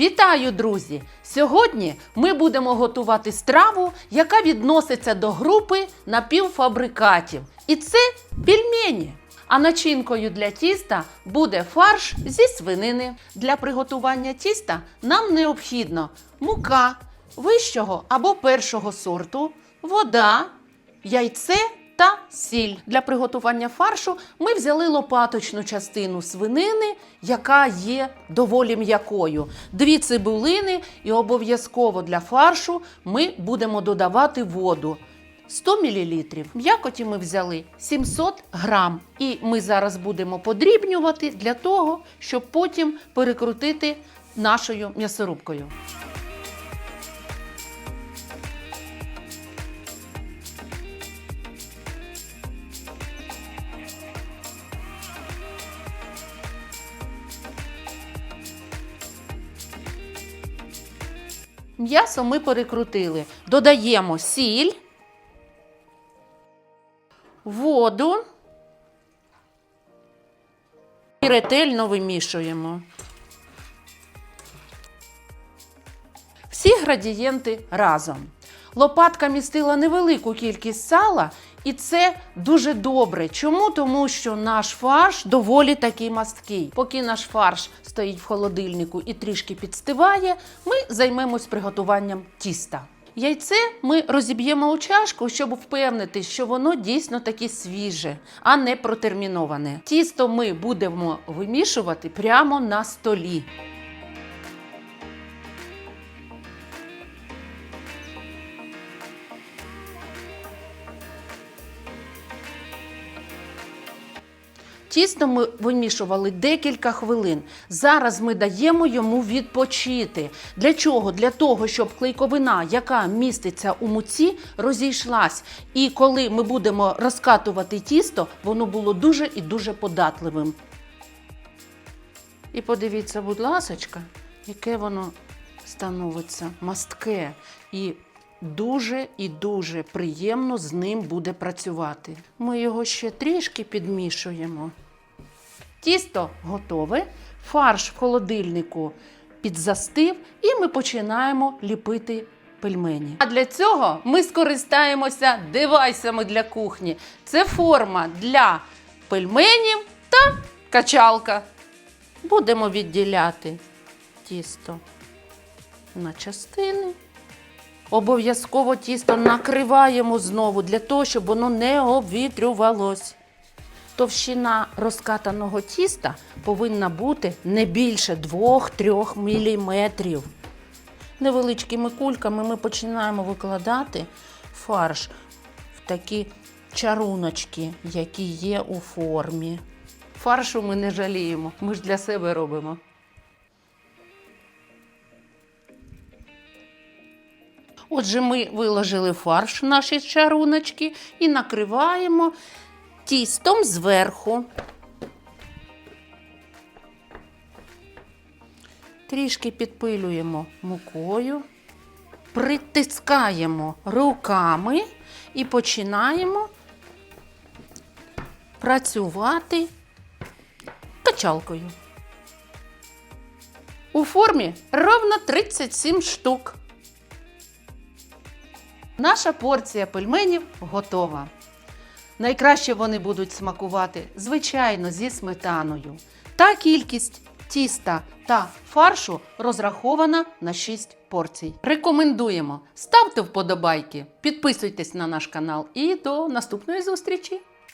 Вітаю, друзі! Сьогодні ми будемо готувати страву, яка відноситься до групи напівфабрикатів. І це пельмені. А начинкою для тіста буде фарш зі свинини. Для приготування тіста нам необхідно мука вищого або першого сорту, вода, яйце та сіль. Для приготування фаршу ми взяли лопаточну частину свинини, яка є доволі м'якою. Дві цибулини, і обов'язково для фаршу ми будемо додавати воду. 100 мл. М'якоті ми взяли 700 грам. І ми зараз будемо подрібнювати для того, щоб потім перекрутити нашою м'ясорубкою. М'ясо ми перекрутили. Додаємо сіль, воду і ретельно вимішуємо. Всі градієнти разом. Лопатка містила невелику кількість сала, і це дуже добре. Чому? Тому що наш фарш доволі такий масткий. Поки наш фарш стоїть в холодильнику і трішки підстиває, ми займемось приготуванням тіста. Яйце ми розіб'ємо у чашку, щоб впевнити, що воно дійсно таки свіже, а не протерміноване. Тісто ми будемо вимішувати прямо на столі. Тісто ми вимішували декілька хвилин. Зараз ми даємо йому відпочити. Для чого? Для того, щоб клейковина, яка міститься у муці, розійшлась. І коли ми будемо розкатувати тісто, воно було дуже і дуже податливим. І подивіться, будь ласочка, яке воно становиться мастке. І дуже і дуже приємно з ним буде працювати. Ми його ще трішки підмішуємо. Тісто готове, фарш в холодильнику підзастив, і ми починаємо ліпити пельмені. А для цього ми скористаємося девайсами для кухні. Це форма для пельменів та качалка. Будемо відділяти тісто на частини. Обов'язково тісто накриваємо знову для того, щоб воно не обвітрювалось. Товщина розкатаного тіста повинна бути не більше 2-3 мм. Невеличкими кульками ми починаємо викладати фарш в такі чаруночки, які є у формі. Фаршу ми не жаліємо, ми ж для себе робимо. Отже, ми виложили фарш в наші чаруночки і накриваємо тістом зверху. Трішки підпилюємо мукою, притискаємо руками і починаємо працювати качалкою. У формі ровно 37 штук. Наша порція пельменів готова. Найкраще вони будуть смакувати, звичайно, зі сметаною. Та кількість тіста та фаршу розрахована на 6 порцій. Рекомендуємо. Ставте вподобайки, підписуйтесь на наш канал і до наступної зустрічі!